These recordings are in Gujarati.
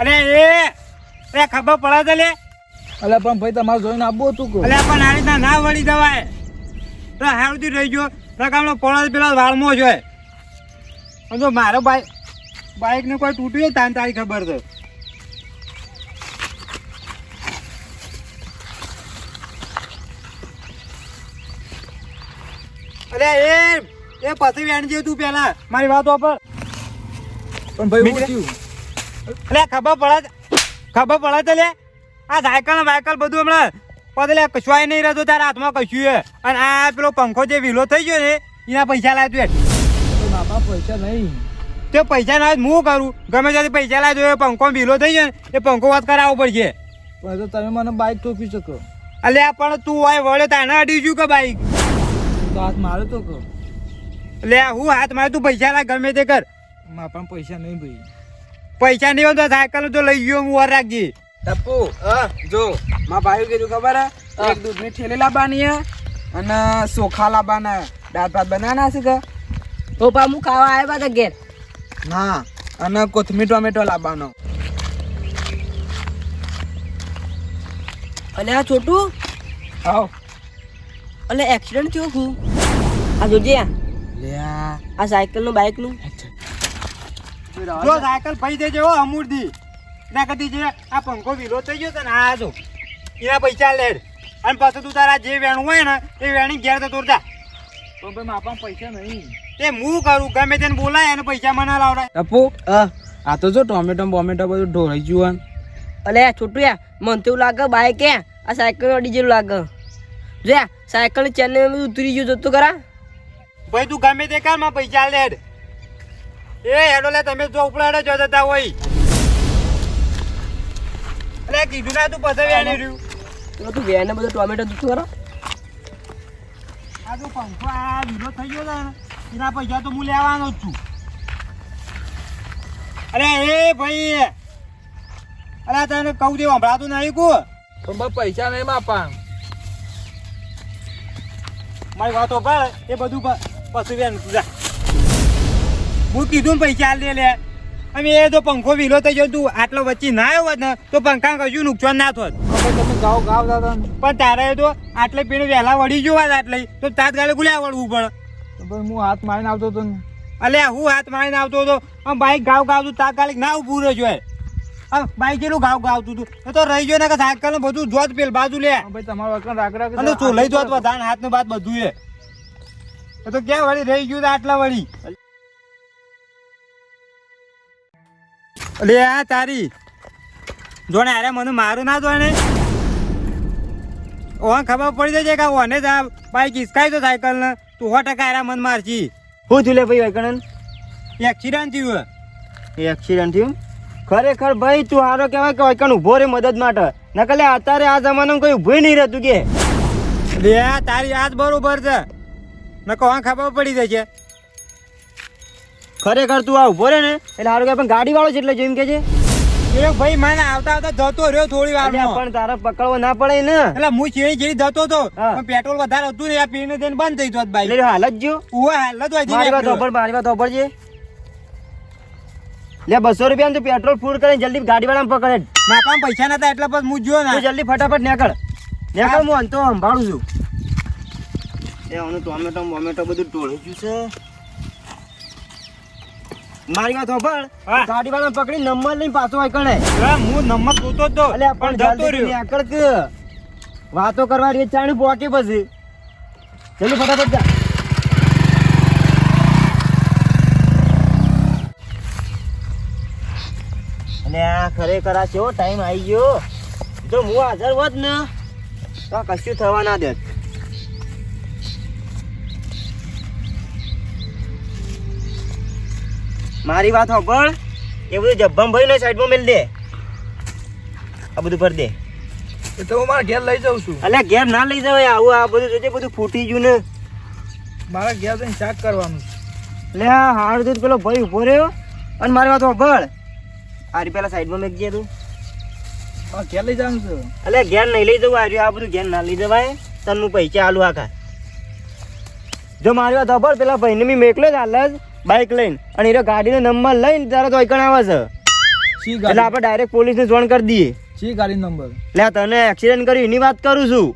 અરે એ એ ખબર પડે છે લે. અલે પણ ભાઈ તમારે જોઈને આપવું હતું કો? અલે પણ આ રીતના ના વળી જવાય. તો હારુંથી રહી ગયો. રકામનો પોળા પેલા વાળમો છે જો મારો બાઈક બાઈક ને કોઈ તૂટ્યું તાન તારી ખબર છે. અરે એ એ પછી વેણજે તું પેલા. મારી વાત પર પણ ભાઈ એટલે ખબર પડે ખબર પડે છે લે. આ સાયકલ ને બાયકલ બધું હમણાં પદલે કશુંય નહીં રહેતો તારા હાથમાં કશું છે અને આ પેલો પંખો જે વીલો થઈ ગયો ને એના પૈસા લાવ્યો તું બાપા પૈસા નહીં. તે પૈસા ના હું કરું? ગમે ત્યાંથી પૈસા લાવ્યો એ પંખો વીલો થઈ ગયો ને એ પંખો વાત કરાવવો પડશે. પણ તો તમે મને બાઇક ઠોકી શકો. અલ્યા પણ તું હોય વળે તાને અડી છું કે બાઈક તો હાથ મારો તો કહો. લે હું હાથ મારે તું પૈસા લાગ ગમે તે કર. માપા પૈસા નહીં ભાઈ. પૈસા નહીં હોય તો સાયકલ તો લઈ ગયો હું વાર રાખજે. ટપ્પુ જો મારા ભાઈ કીધું ખબર હે? એક દૂધની થેલી લાવવાની હે અને ચોખા લાવવાના. દાળ ભાત બનાવવાના છે કે? પપ્પા હું ખાવા આવ્યા હતા ઘેર. હા અને કોથમીર ટોમેટો લાવવાનો. અને આ છોટું? આવ. અલે એક્સિડન્ટ થયો હું આ જોજે આ. લે આ. આ સાયકલનું બાઇકનું જો સાયકલ ભાઈ દેજે હો અમૂર્ધી ના કદી જે આ પંખો વીલો થઈ ગયો તને ને આ જો. એના પૈસા લેડ. અને પાછું તું તારા જે વેણું હોય ને એ વેણી ઘેર તો તોડતા પણ ભાઈ માપા પૈસા નહીં. તે હું કરું? ગમે તેને બોલાય અને પૈસા મને લાવડાય. ટપુ હા. આ તો જો ટોમેટો બોમેટો બધું ઢોળાઈ ગયું અલે છોટુયા છોટું યા મને તો લાગે બાઇક કે આ સાયકલ અડી જેવું લાગે. જો સાયકલ ચેન ઉતરી ગયું જોતું કરા ભાઈ તું ગમે તે કરમાં પૈસા લેડ. એ હેડો લે તમે જો ઉપડાડે જો જતા હોય. અરે કીધું ના તું પછી વેણી રહ્યું. તો તું ને બધું ટોમેટો જોતું કરો આ જો પંખો આ વીલો થઈ ગયો ને એના પૈસા તો હું લેવાનો જ છું. અરે એ ભાઈ અરે તને કહું દે સંભળાતું નહીં કુ. પણ ભાઈ પૈસા નહીં માપા મારી વાતો પર એ બધું પછી વેણ જા. હું કીધું પૈસા લે લે. અમે એ તો પંખો વીલો થઈ ગયો તું આટલો વચ્ચે ના આવ્યો હોત ને તો પંખા કશું નુકસાન ના થોત. પણ તમે ગાવ ગાવ દાદા પણ તારે તો આટલે પીણે વહેલા વળી ગયો હોત આટલે તો તાત્કાલિક ગુલ્યા વળવું પડે તો હું હાથ મારીને આવતો હતો ને. અલ્યા હું હાથ મારીને આવતો હતો. આમ બાઈક ગાવ ગાવતું તાત્કાલિક ના ઉભું રહ્યો જોઈએ આમ બાઈક જેટલું ગાવ ગાવતું હતું એ તો રહી ગયો ને કે સાયકલ બધું જોત પેલ બાજુ લે. ભાઈ તમારા અકલ રાખ રાખ અને તું લઈ જોત વધારે હાથ ને બાદ બધું એ. એ તો ક્યાં વળી રહી ગયું તો આટલા વળી? અલે આ તારી. જોને અરે મને મારું ના જોને ઓને ખબર પડી જાય કે ઓને જ આ બાઈક હિસકાઈ તો સાયકલ ને તું સો ટકા અરે મન મારજી. થયું લે ભાઈ વૈકણન એક્સિડન્ટ થયું એક્સિડન્ટ થયું? ખરેખર ભાઈ તું હારો કહેવાય કે વૈકણ ઊભો રે મદદ માટે. નકલે અત્યારે આ જમાનામાં કોઈ ઊભું નહીં રહેતું કે. લે આ તારી આજ બરોબર છે. નકો કહો ખબર પડી જશે ખરેખર તું આ ઊભો રે ને? એટલે સારું કે પણ ગાડી વાળો છે એટલે જેમ કે છે. એ ભાઈ મને આવતા આવતા જતો રહ્યો થોડી વાર પણ તારે પકડવો ના પડે ને. એટલે હું ચીણી ચીણી જતો હતો પણ પેટ્રોલ વધારે હતું ને આ પીને તેને બંધ થઈ જતો ભાઈ એટલે હાલ જ જો ઉવે હાલત હોય મારી વાત હોભળ મારી વાત હોભળ છે. લે બસો રૂપિયા તું પેટ્રોલ ફૂલ કરીને જલ્દી ગાડી વાળા પકડે. મારા પાસે પૈસા નતા એટલે પછી હું જો તું ને જલ્દી ફટાફટ નીકળ. નીકળ હું. અંતો સંભાળું છું. એ આનું ટોમેટો મોમેટો બધું ટોળી ગયું છે. મારી વાત હોભળ. ગાડી વાળા પકડી નંબર લઈને પાછો આઈકણે હા, હું નંબર જોતો તો. અલ્યા પણ જતો રહ્યો. નીકળ કે. વાતો કરવા રહી ચાણી પોકે પછી. જલ્દી ફટાફટ જા. અને આ ખરેખર આ કેવો ટાઈમ આવી ગયો? જો હું હાજર હોત ને તો કશું થવા ના દેત. મારી વાત સાંભળ. એ બધું જબ્બમ ભાઈ ને સાઈડમાં મેલ દે. આ બધું ભર દે. એ તો હું મારા ઘેર લઈ જાઉં છું. અલ્યા ઘેર ના લઈ જવાય આવું આ બધું જોજે બધું ફૂટી ગયું ને. મારા ઘેર જઈને શાક કરવાનું. લે હાડ દૂધ પેલો ભાઈ ઊભો રહ્યો. અને મારી વાત સાંભળ. આરી પેલા સાઈડમાં મેકજે તું. હા ઘેર લઈ જવાનું છું. અલ્યા ઘેર નહીં લઈ જવું આ બધું ઘેર ના લઈ જવાય. તનનું પૈસા આલુ આખા. જો મારી વાત સાંભળ પેલા ભાઈને મેં મેકલો જ હાલ જ બાઇક લઈને. અને એ ગાડીનો નંબર લઈને તારે તો એકણ આવે છે. એટલે આપણે ડાયરેક્ટ પોલીસને જોણ કરી દઈએ. શી ગાડી નંબર? એટલે તને એક્સિડન્ટ કર્યું એની વાત કરું છું.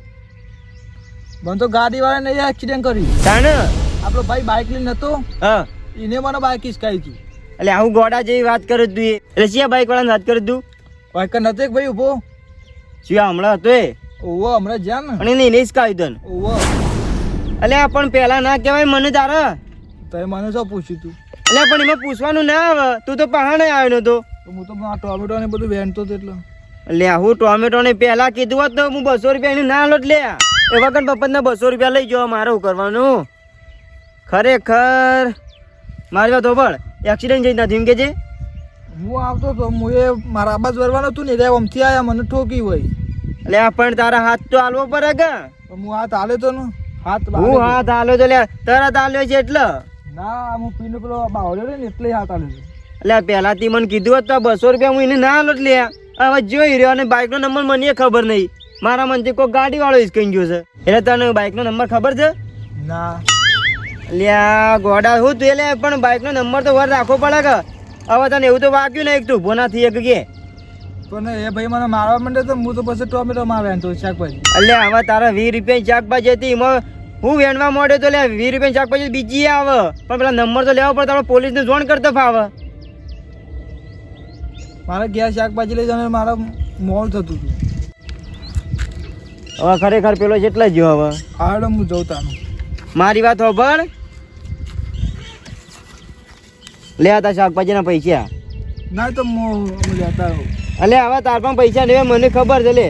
મને તો ગાડી વાળાને એક્સિડન્ટ કર્યું તાણ આપણો ભાઈ બાઇક લઈને હતો. હા. એને મને બાઇક હિસકાઈ હતી. એટલે આવું ગોડા જેવી વાત કરું તું એટલે શિયા બાઇક વાળાને વાત કરું તું? બાઇક નતો એક ભાઈ ઊભો શું હમણાં હતો એ? ઓવો હમણાં જ્યાં ને. અને એને એને હિસકાવ્યું તને. ઓવો એટલે પણ પહેલા ના કહેવાય મને તારા. તમે મને શું પૂછ્યું તું? એટલે પણ એમાં પૂછવાનું ના આવે. તું તો પહાણે આવ્યો નતો તો હું તો આ ટોમેટો ને બધું વેણતો હતો એટલે. એટલે હું ટોમેટો ને પહેલા કીધું હોત તો હું બસો રૂપિયા એની ના લોટ લે એ વગર પપ્પાને બસો રૂપિયા લઈ જવા મારે કરવાનું? ખરેખર. મારી વાત હોબળ એક્સિડન્ટ જઈ નથી એમ કે છે? હું આવતો તો હું એ મારા આબાજ વરવાનો હતું ને એટલે આમથી આવ્યા મને ઠોકી હોય. એટલે આ પણ તારા હાથ તો હાલવો પડે કે? હું હાથ હાલે તો ને. હાથ હું હાથ હાલ્યો તો લે તરત હાલ્યો છે એટલે. તો. ના હું પીનો પેલો બાવળ્યો રે ને એટલે હાથ હાલે છે. એટલે પહેલાથી મને કીધું હતું બસો રૂપિયા હું એને ના લોટ લે. હવે જોઈ રહ્યો અને બાઇકનો નંબર મને ખબર નહીં. મારા મનથી કોઈ ગાડી વાળો હિસકાઈ ગયો છે. એટલે તને બાઇકનો નંબર ખબર છે? ના. લ્યા ગોડા હું તું એટલે પણ બાઇકનો નંબર તો વાર રાખવો પડે કે? હવે તને એવું તો વાગ્યું ને એક તું ભોના થઈ એક કે. પણ એ ભાઈ મને મારવા માંડે તો હું તો પછી ટોમેટો મારે તો શાકભાજી. એટલે હવે તારા વીસ રૂપિયા શાકભાજી હતી એમાં હું વેણવા મોડ્યો તો લે વીસ રૂપિયા શાકભાજી બીજી આવે. પણ પેલા નંબર તો લેવો પડે આપણે પોલીસને જોણ કરતો ફાવે. મારે ગેસ શાકભાજી લઈ જવાનું મારા મોલ થતું હતું. હવે ખરેખર પેલો જેટલા જ હવે. હાડો હું જોતા મારી વાત હોભળ. લે હતા શાકભાજીના પૈસા. ના તો હું લેતા અલે હવે તાર પણ પૈસા લેવા મને ખબર છે લે.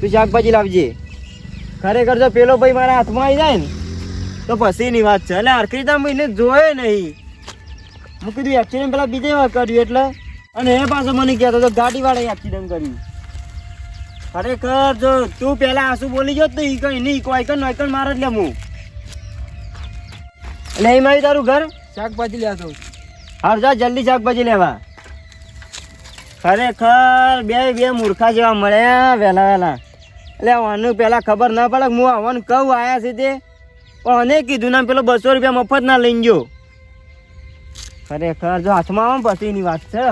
તું શાકભાજી લાવજે. ખરેખર જો પેલો ભાઈ મારા હાથમાં આવી જાય ને તો પછીની વાત છે. એટલે અર્કિતા તમે એને જોયે નહીં. હું કીધું એક્સિડન્ટ પેલા બીજે વાર કર્યું એટલે. અને એ પાછો મને કહેતો તો ગાડીવાળાએ એક્સિડન્ટ કર્યું. ખરેખર જો તું પેલા આંસુ બોલી ગયો તો ઈ કઈ નહીં કોઈ કઈ નોકર મારે જ લે હું એટલે અહીં મારી તારું ઘર? શાકભાજી લેવા દઉં હાર જા જલ્દી શાકભાજી લેવા. ખરેખર બે બે મૂર્ખા જેવા મળ્યા વહેલા વહેલા. એટલે આનું પેલા ખબર ના પડે હું આવવાનું કહું આયા છે તે પણ અને કીધું ના પેલો બસો રૂપિયા મફત ના લઈ ગયો. ખરેખર જો હાથમાં આવો ને પછી એની વાત છે.